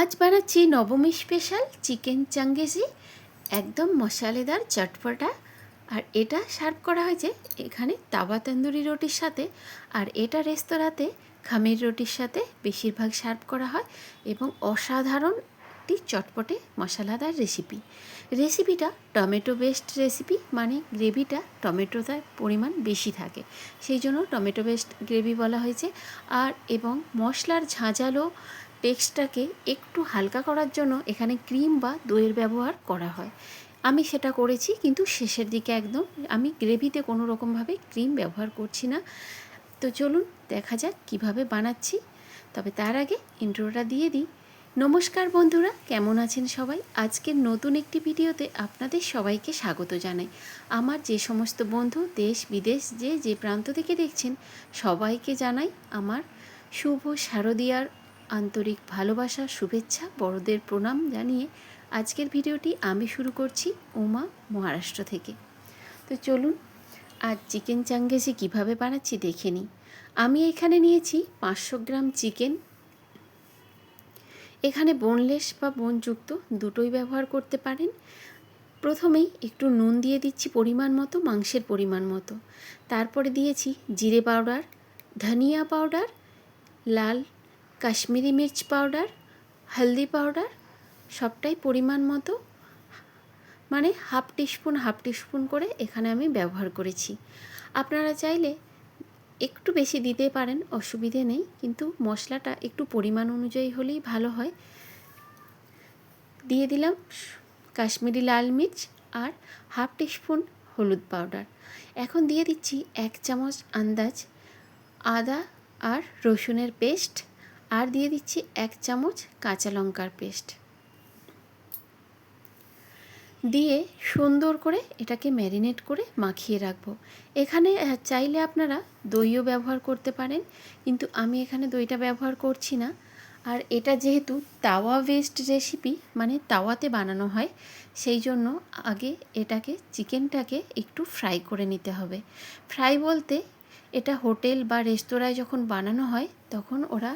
আজ বানাচ্ছি নবমী স্পেশাল চিকেন চাঙ্গেজি একদম মশালেদার চটপটা। আর এটা সার্ভ করা হয়েছে এখানে তাওয়া তন্দুরি রুটির সাথে। আর এটা রেস্তোরাঁতে খামের রুটির সাথে বেশিরভাগ সার্ভ করা হয় এবং অসাধারণ একটি চটপটে মশলাদার রেসিপি রেসিপিটা টমেটো বেস্ট রেসিপি মানে গ্রেভিটা টমেটোটার পরিমাণ বেশি থাকে। সেই জন্য টমেটো বেস্ট গ্রেভি বলা হয়েছে। আর এবং মশলার ঝাঁঝালো টেক্সটাকে একটু হালকা করার জন্য এখানে ক্রিম বা দইয়ের ব্যবহার করা হয়। আমি সেটা করেছি, কিন্তু শেষের দিকে একদম আমি গ্রেভিতে কোনো রকমভাবে ক্রিম ব্যবহার করছি না। তো চলুন দেখা যাক কীভাবে বানাচ্ছি। তবে তার আগে ইন্ট্রোটা দিয়ে দিই। নমস্কার বন্ধুরা, কেমন আছেন সবাই? আজকের নতুন একটি ভিডিওতে আপনাদের সবাইকে স্বাগত জানাই। আমার যে সমস্ত বন্ধু, দেশ, বিদেশ, যে যে প্রান্ত থেকে দেখছেন, সবাইকে জানাই আমার শুভ শারদীয়ার আন্তরিক ভালোবাসা, শুভেচ্ছা, বড়দের প্রণাম জানিয়ে আজকের ভিডিওটি আমি শুরু করছি উমা, মহারাষ্ট্র থেকে। তো চলুন, আজ চিকেন চাঙ্গেজি কীভাবে বানাচ্ছি দেখে নিই। আমি এখানে নিয়েছি পাঁচশো গ্রাম চিকেন। এখানে বোনলেস বা বোনযুক্ত দুটোই ব্যবহার করতে পারেন। প্রথমেই একটু নুন দিয়ে দিচ্ছি পরিমাণ মতো, মাংসের পরিমাণ মতো। তারপরে দিয়েছি জিরে পাউডার, ধনিয়া পাউডার, লাল কাশ্মীরি মির্চ পাউডার, হলদি পাউডার, সবটাই পরিমাণ মতো মানে হাফ টিস্পুন হাফ টিস্পুন করে এখানে আমি ব্যবহার করেছি। আপনারা চাইলে একটু বেশি দিতে পারেন, অসুবিধে নেই, কিন্তু মশলাটা একটু পরিমাণ অনুযায়ী হলেই ভালো হয়। দিয়ে দিলাম কাশ্মীরি লাল মির্চ আর হাফ টিস্পুন হলুদ পাউডার। এখন দিয়ে দিচ্ছি এক চামচ আন্দাজ আদা আর রসুনের পেস্ট। আর দিয়ে দিচ্ছি এক চামচ কাঁচা লঙ্কার পেস্ট। দিয়ে সুন্দর করে এটাকে ম্যারিনেট করে মাখিয়ে রাখব। এখানে চাইলে আপনারা দইও ব্যবহার করতে পারেন, কিন্তু আমি এখানে দইটা ব্যবহার করছি না। আর এটা যেহেতু তাওয়া বেসড রেসিপি মানে তাওয়াতে বানানো হয়, সেই জন্য আগে এটাকে, চিকেনটাকে একটু ফ্রাই করে নিতে হবে। ফ্রাই বলতে এটা হোটেল বা রেস্তোরাঁয় যখন বানানো হয়, তখন ওরা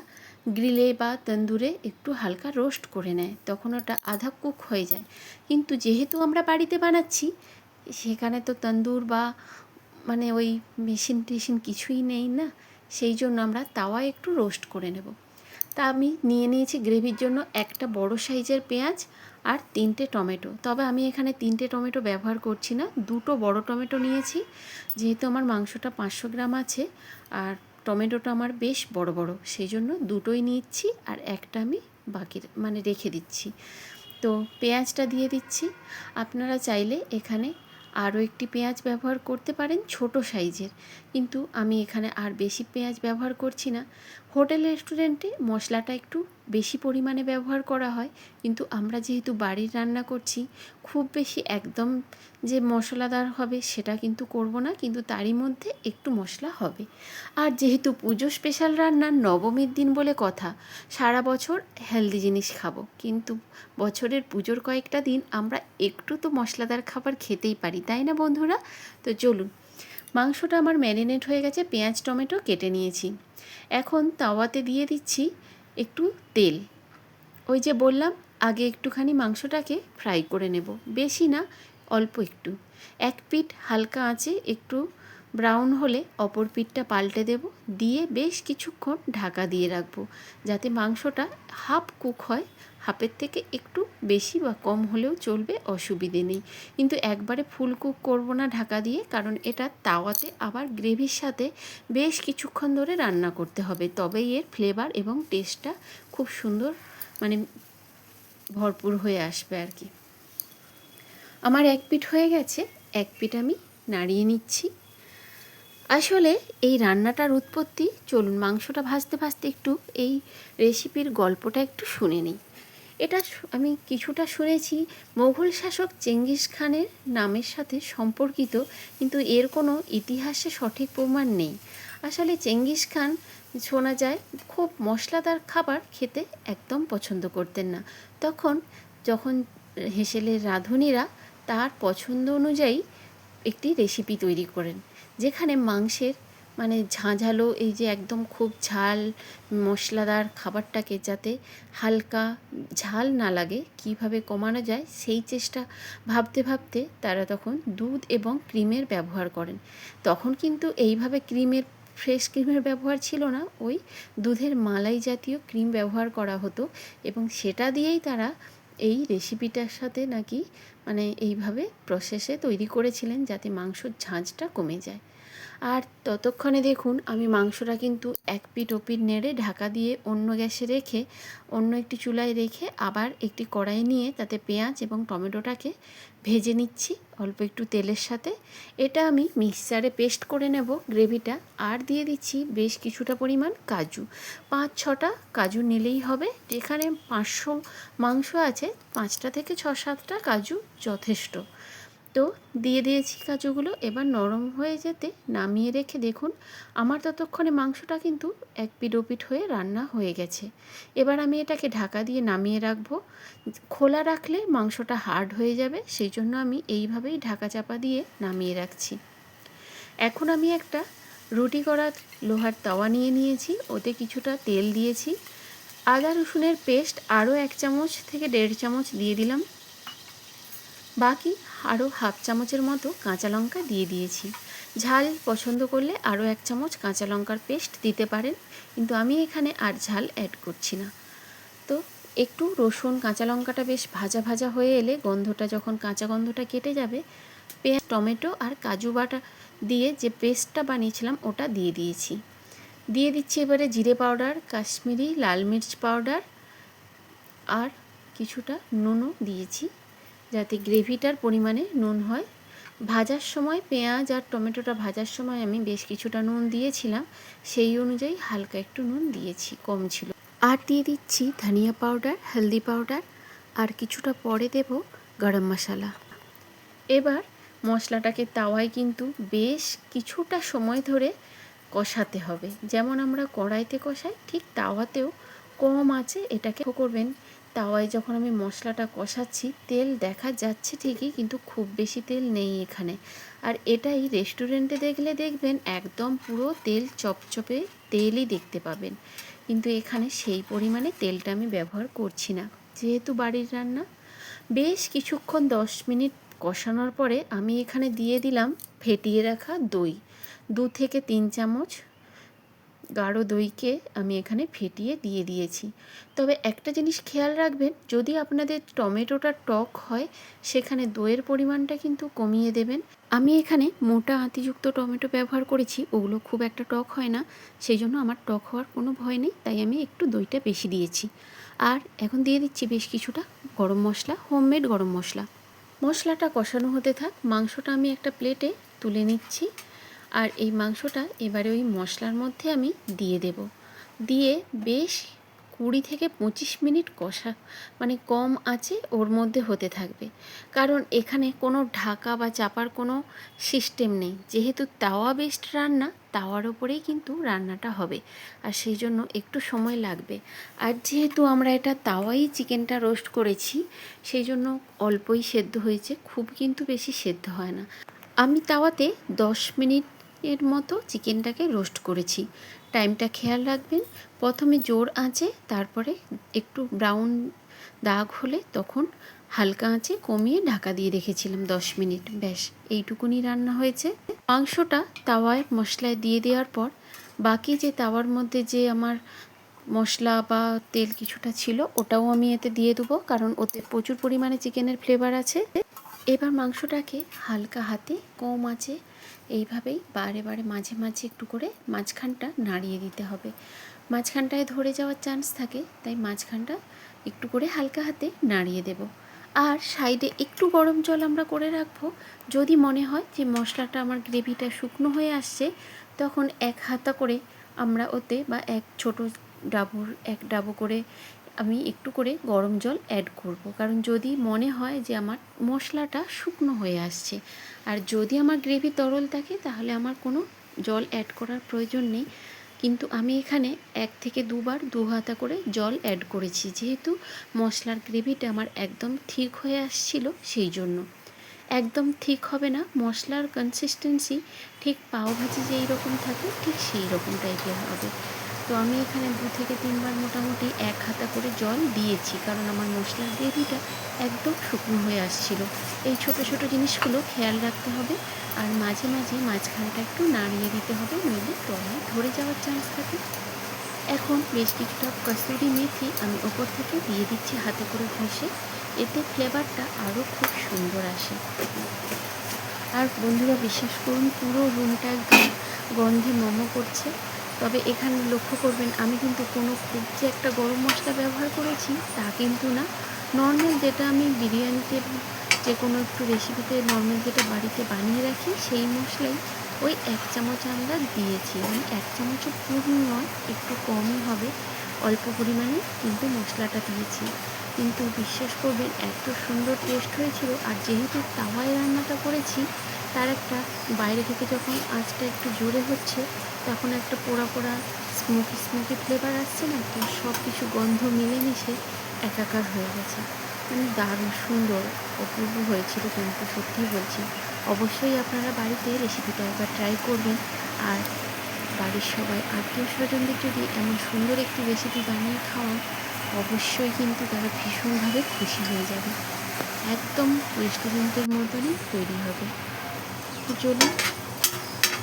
গ্রিলে বা তন্দুরে একটু হালকা রোস্ট করে নেয়, তখন ওটা আধা কুক হয়ে যায়। কিন্তু যেহেতু আমরা বাড়িতে বানাচ্ছি, সেখানে তো তন্দুর বা মানে ওই মেশিন টেশিন কিছুই নেই না, সেই জন্য আমরা তাওয়া একটু রোস্ট করে নেব। তা আমি নিয়ে নিয়েছি গ্রেভির জন্য একটা বড় সাইজের পেঁয়াজ আর তিনটে টমেটো। তবে আমি এখানে তিনটে টমেটো ব্যবহার করছি না, দুটো বড় টমেটো নিয়েছি। যেহেতু আমার মাংসটা পাঁচশো গ্রাম আছে, আর টমেটোটা আমার বেশ বড় বড়, সেই জন্য দুটোই নিচ্ছি আর একটা আমি বাকি মানে রেখে দিচ্ছি। তো পেঁয়াজটা দিয়ে দিচ্ছি। আপনারা চাইলে এখানে আরও একটি পেঁয়াজ ব্যবহার করতে পারেন ছোট সাইজের। কিন্তু আমি এখানে আর বেশি পেঁয়াজ ব্যবহার করছি না। হোটেল রেস্টুরেন্টে মশলাটা একটু বেশি পরিমাণে ব্যবহার করা হয়। কিন্তু আমরা যেহেতু বাড়ির রান্না করছি, খুব বেশি একদম যে মশলাদার হবে সেটা কিন্তু করব না, কিন্তু তারই মধ্যে একটু মশলা হবে। আর যেহেতু পুজো স্পেশাল রান্নার নবমীর দিন বলে কথা, সারা বছর হেলদি জিনিস খাব। কিন্তু বছরের পুজোর কয়েকটা দিন আমরা একটু তো মশলাদার খাবার খেতেই পারি, তাই না বন্ধুরা? তো চলুন, মাংসটা আমার ম্যারিনেট হয়ে গেছে, পেঁয়াজ, টমেটো কেটে নিয়েছি। এখন তাওয়াতে দিয়ে দিচ্ছি একটু তেল। ওই যে বললাম, আগে একটুখানি মাংসটাকে ফ্রাই করে নেব। বেশি না, অল্প একটু। এক পিঠ হালকা আঁচে একটু ব্রাউন হলে অপর পিঠটা পাল্টে দেব, দিয়ে বেশ কিছুক্ষণ ঢাকা দিয়ে রাখব, যাতে মাংসটা হাফ কুক হয়। হাফের থেকে একটু বেশি বা কম হলেও চলবে, অসুবিধে নেই। কিন্তু একবারে ফুল কুক করব না ঢাকা দিয়ে, কারণ এটা তাওয়াতে আবার গ্রেভির সাথে বেশ কিছুক্ষণ ধরে রান্না করতে হবে। তবেই এর ফ্লেভার এবং টেস্টটা খুব সুন্দর মানে ভরপুর হয়ে আসবে আর কি। আমার এক পিঠ হয়ে গেছে, এক পিঠ আমি নাড়িয়ে নিচ্ছি। আসলে এই রান্নাটার উৎপত্তি, চলুন মাংসটা ভাজতে ভাজতে একটু এই রেসিপির গল্পটা একটু শুনে নিই। এটা আমি কিছুটা শুনেছি, মোঘল শাসক চেঙ্গিস খানের নামের সাথে সম্পর্কিত, কিন্তু এর কোনো ইতিহাসে সঠিক প্রমাণ নেই। আসলে চেঙ্গিস খান, শোনা যায়, খুব মশলাদার খাবার খেতে একদম পছন্দ করতেন না। তখন যখন হেসেলের রাঁধুনিরা তার পছন্দ অনুযায়ী একটি রেসিপি তৈরি করেন। যেখানে মাংসের মানে ঝাঁঝালো এই যে একদম খুব ঝাল, মশলাদার খাবারটাকে যাতে হালকা ঝাল না লাগে, কীভাবে কমানো যায় সেই চেষ্টা ভাবতে ভাবতে তারা তখন দুধ এবং ক্রিমের ব্যবহার করেন। তখন কিন্তু এইভাবে ক্রিমের, ফ্রেশ ক্রিমের ব্যবহার ছিল না, ওই দুধের মালাই জাতীয় ক্রিম ব্যবহার করা হতো এবং সেটা দিয়েই তারা এই রেসিপিটার সাথে নাকি মানে এইভাবে প্রসেসে তৈরি করেছিলেন যাতে মাংসর ঝাঁঝটা কমে যায়। আর ততক্ষণে দেখুন আমি মাংসটা কিন্তু এক পিঠ ওপিঠ নেড়ে ঢাকা দিয়ে অন্য গ্যাসে রেখে, অন্য একটি চুলায় রেখে আবার একটি কড়াই নিয়ে তাতে পেঁয়াজ এবং টমেটোটাকে ভেজে নিচ্ছি অল্প একটু তেলের সাথে। এটা আমি মিক্সচারে পেস্ট করে নেব গ্রেভিটা আর দিয়ে দিচ্ছি বেশ কিছুটা পরিমাণ কাজু। পাঁচ, ছটা কাজু নিলেই হবে। যেখানে পাঁচশো মাংস আছে, পাঁচটা থেকে ছ, সাতটা কাজু যথেষ্ট। তো দিয়ে দিয়েছি কাজুগুলো। এবার নরম হয়ে যেতে নামিয়ে রেখে দেখুন, আমার ততক্ষণে মাংসটা কিন্তু এক ওপিঠ হয়ে রান্না হয়ে গেছে। এবার আমি এটাকে ঢাকা দিয়ে নামিয়ে রাখব। খোলা রাখলে মাংসটা হার্ড হয়ে যাবে, সেই জন্য আমি এইভাবেই ঢাকা চাপা দিয়ে নামিয়ে রাখছি। এখন আমি একটা রুটি করার লোহার তাওয়া নিয়ে নিয়েছি, ওতে কিছুটা তেল দিয়েছি। আদা রসুনের পেস্ট আরও এক চামচ থেকে দেড় চামচ দিয়ে দিলাম। বাকি আরও হাফ চামচের মতো কাঁচা লঙ্কা দিয়ে দিয়েছি। ঝাল পছন্দ করলে আরও এক চামচ কাঁচা লঙ্কার পেস্ট দিতে পারেন, কিন্তু আমি এখানে আর ঝাল অ্যাড করছি না। তো একটু রসুন, কাঁচা লঙ্কাটা বেশ ভাজা ভাজা হয়ে এলে গন্ধটা যখন কাঁচা গন্ধটা কেটে যাবে, পেঁয়াজ, টমেটো আর কাজু বাটা দিয়ে যে পেস্টটা বানিয়েছিলাম ওটা দিয়ে দিয়েছি। দিয়ে দিচ্ছি এবারে জিরে পাউডার, কাশ্মীরি লাল মির্চ পাউডার আর কিছুটা নুনও দিয়েছি। যাতে গ্রেভিটার পরিমাণে নুন হয়। ভাজার সময় পেঁয়াজ আর টমেটোটা ভাজার সময় আমি বেশ কিছুটা নুন দিয়েছিলাম। সেই অনুযায়ী হালকা একটু নুন দিয়েছি, কম ছিল। আর দিয়ে দিচ্ছি ধনিয়া পাউডার, হলদি পাউডার। আর কিছুটা পরে দেব গরম মশলা। এবার মশলাটাকে তাওয়ায় কিন্তু বেশ কিছুটা সময় ধরে কষাতে হবে। যেমন আমরা কড়াইতে কষাই, ঠিক তাওয়াতেও কম আছে। এটাকে করবেন তাওয়ায় যখন আমি মশলাটা কষাচ্ছি, তেল দেখা যাচ্ছে ঠিকই কিন্তু খুব বেশি তেল নেই এখানে। আর এটাই রেস্টুরেন্টে দেখলে দেখবেন একদম পুরো তেল চপচপে তেলই দেখতে পাবেন। কিন্তু এখানে সেই পরিমাণে তেলটা আমি ব্যবহার করছি না, যেহেতু বাড়ির রান্না। বেশ কিছুক্ষণ দশ মিনিট কষানোর পরে আমি এখানে দিয়ে দিলাম ফেটিয়ে রাখা দই। দু থেকে তিন চামচ গাঢ় দইকে আমি এখানে ফেটিয়ে দিয়ে দিয়েছি। তবে একটা জিনিস খেয়াল রাখবেন, যদি আপনাদের টমেটোটা টক হয়, সেখানে দইয়ের পরিমাণটা কিন্তু কমিয়ে দেবেন। আমি এখানে মোটা আঁতিযুক্ত টমেটো ব্যবহার করেছি, ওগুলো খুব একটা টক হয় না, সেই জন্য আমার টক হওয়ার কোনো ভয় নেই, তাই আমি একটু দইটা বেশি দিয়েছি। আর এখন দিয়ে দিচ্ছি বেশ কিছুটা গরম মশলা, হোমমেড গরম মশলা। মশলাটা কষানো হতে থাক, মাংসটা আমি একটা প্লেটে তুলে নিচ্ছি। আর এই মাংসটা এবারে ওই মশলার মধ্যে আমি দিয়ে দেব। দিয়ে বেশ কুড়ি থেকে পঁচিশ মিনিট কষা মানে কম আছে ওর মধ্যে হতে থাকবে। কারণ এখানে কোনো ঢাকা বা চাপার কোনো সিস্টেম নেই। যেহেতু তাওয়া বেস্ট রান্না, তাওয়ার ওপরেই কিন্তু রান্নাটা হবে। আর সেই জন্য একটু সময় লাগবে। আর যেহেতু আমরা এটা তাওয়াই চিকেনটা রোস্ট করেছি, সেই জন্য অল্পই সেদ্ধ হয়েছে, খুব কিন্তু বেশি সেদ্ধ হয় না। আমি তাওয়াতে দশ মিনিট এর মতো চিকেনটাকে রোস্ট করেছি। টাইমটা খেয়াল রাখবেন। প্রথমে জোর আঁচে, তারপরে একটু ব্রাউন দাগ হলে তখন হালকা আঁচে কমিয়ে ঢাকা দিয়ে রেখেছিলাম দশ মিনিট। ব্যাস, এইটুকুনি রান্না হয়েছে। মাংসটা তাওয়ায় মশলায় দিয়ে দেওয়ার পর বাকি যে তাওয়ার মধ্যে যে আমার মশলা বা তেল কিছুটা ছিল, ওটাও আমি এতে দিয়ে দেবো, কারণ ওতে প্রচুর পরিমাণে চিকেনের ফ্লেভার আছে। এবার মাংসটাকে হালকা হাতে কম আছে এইভাবেই বারে বারে, মাঝে মাঝে একটু করে মাঝখানটা নাড়িয়ে দিতে হবে। মাঝখানটায় ধরে যাওয়ার চান্স থাকে, তাই মাঝখানটা একটু করে হালকা হাতে নাড়িয়ে দেব। আর সাইডে একটু গরম জল আমরা করে রাখব। যদি মনে হয় যে মশলাটা আমার গ্রেভিটা শুকনো হয়ে আসছে, তখন এক হাতা করে আমরা ওতে বা এক ছোট ডাবুর, এক ডাবু করে আমি একটু করে গরম জল অ্যাড করব। কারণ যদি মনে হয় যে আমার মশলাটা শুকনো হয়ে আসছে, আর যদি আমার গ্রেভি তরল থাকে, তাহলে আমার কোনো জল অ্যাড করার প্রয়োজন নেই। কিন্তু আমি এখানে এক থেকে দুবার দু হাতা করে জল অ্যাড করেছি। যেহেতু মশলার গ্রেভিটা আমার একদম ঠিক হয়ে আসছিল, সেই জন্য। একদম ঠিক হবে না, মশলার কনসিস্টেন্সি ঠিক পাওভাজি যেই রকম থাকে, ঠিক সেই রকম টাইপের হবে। তো আমি এখানে দু থেকে তিনবার মোটামুটি এক হাতা করে জল দিয়েছি, কারণ আমার মশলার গ্রেভিটা একদম শুকনো হয়ে আসছিল। এই ছোট ছোট জিনিসগুলো খেয়াল রাখতে হবে আর মাঝে মাঝে মাঝখানটা একটু নাড়িয়ে দিতে হবে, নইলে তলায় ধরে যাওয়ার চান্স থাকে। এখন বেশ কিছুটা কসুরি মেথি আমি ওপর থেকে দিয়ে দিচ্ছি হাতে করে ঘষে, এতে ফ্লেভারটা আরও খুব সুন্দর আসে। আর বন্ধুরা, বিশ্বাস করুন, পুরো রুমটা একদম গন্ধে মোমো করছে। তবে এখানে লক্ষ্য করবেন, আমি কিন্তু কোনো খুব যে একটা গরম মশলা ব্যবহার করেছি তা কিন্তু না। নর্মাল যেটা আমি বিরিয়ানিতে যে কোনো একটু রেসিপিতে নর্মাল যেটা বাড়িতে বানিয়ে রাখি, সেই মশলাই ওই এক চামচ আমরা দিয়েছি। মানে এক চামচও পূর্ণ নয়, একটু কমই হবে। অল্প পরিমাণে কিন্তু মশলাটা দিয়েছি। কিন্তু বিশ্বাস করবেন, এত সুন্দর টেস্ট হয়েছিল। আর যেহেতু তাওয়ায় রান্নাটা করেছি তার একটা বাইরে থেকে যখন আঁচটা একটু জোরে হচ্ছে, তখন একটা পোড়া পোড়া স্মোকি স্মোকি ফ্লেভার আসছে না? তো সব কিছু গন্ধ মিলেমিশে একাকার হয়ে গেছে। মানে দারুণ সুন্দর, অপূর্ব হয়েছিল কিন্তু সত্যিই বলছি। অবশ্যই আপনারা বাড়িতে রেসিপিটা একবার ট্রাই করবেন। আর বাড়ির সবাই আত্মীয় স্বজনদের যদি এমন সুন্দর একটি রেসিপি বানিয়ে খাওয়ান, অবশ্যই কিন্তু তারা ভীষণভাবে খুশি হয়ে যাবে। একদম রেস্টুরেন্টের মতনই তৈরি হবে। চলুন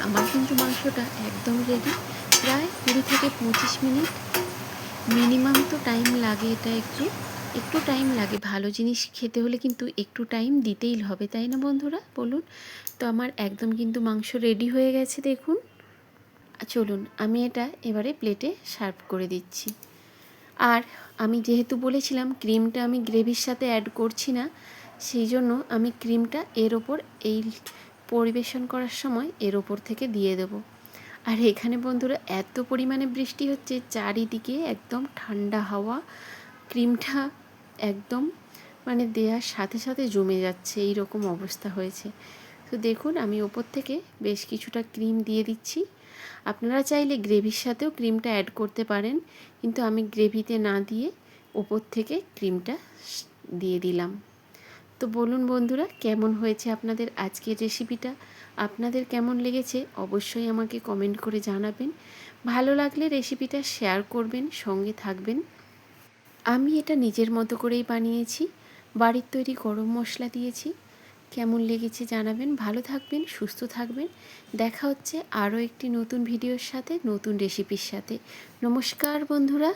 আমার কিন্তু মাংসটা একদম রেডি প্রায় কুড়ি থেকে পঁচিশ মিনিট। মিনিমাম তো টাইম লাগে এটা একটু। একটু টাইম লাগে। ভালো জিনিস খেতে হলে কিন্তু একটু টাইম দিতেই হবে, তাই না বন্ধুরা? বলুন। তো আমার একদম কিন্তু মাংস রেডি হয়ে গেছে, দেখুন। চলুন, আমি এটা এবারে প্লেটে সার্ভ করে দিচ্ছি। আর আমি যেহেতু বলেছিলাম ক্রিমটা আমি গ্রেভির সাথে অ্যাড করছি না, সেই জন্য আমি ক্রিমটা এর ওপর এই পরিবেশন করার সময় এর ওপর থেকে দিয়ে দেবো। আর এখানে বন্ধুরা এত পরিমাণে বৃষ্টি হচ্ছে, চারিদিকে একদম ঠান্ডা হাওয়া, ক্রিমটা একদম মানে দেওয়ার সাথে সাথে জমে যাচ্ছে এই রকম অবস্থা হয়েছে। তো দেখুন, আমি ওপর থেকে বেশ কিছুটা ক্রিম দিয়ে দিচ্ছি। আপনারা চাইলে গ্রেভির সাথেও ক্রিমটা অ্যাড করতে পারেন, কিন্তু আমি গ্রেভিতে না দিয়ে ওপর থেকে ক্রিমটা দিয়ে দিলাম। তো বলুন বন্ধুরা, কেমন হয়েছে আপনাদের আজকের রেসিপিটা আপনাদের কেমন লেগেছে? অবশ্যই আমাকে কমেন্ট করে জানাবেন। ভালো লাগলে রেসিপিটা শেয়ার করবেন, সঙ্গে থাকবেন। আমি এটা নিজের মতো করেই বানিয়েছি। বাড়ির তৈরি গরম মশলা দিয়েছি। কেমন লেগেছে জানাবেন। ভালো থাকবেন, সুস্থ থাকবেন। দেখা হচ্ছে আরও একটি নতুন ভিডিওর সাথে, নতুন রেসিপির সাথে। নমস্কার বন্ধুরা।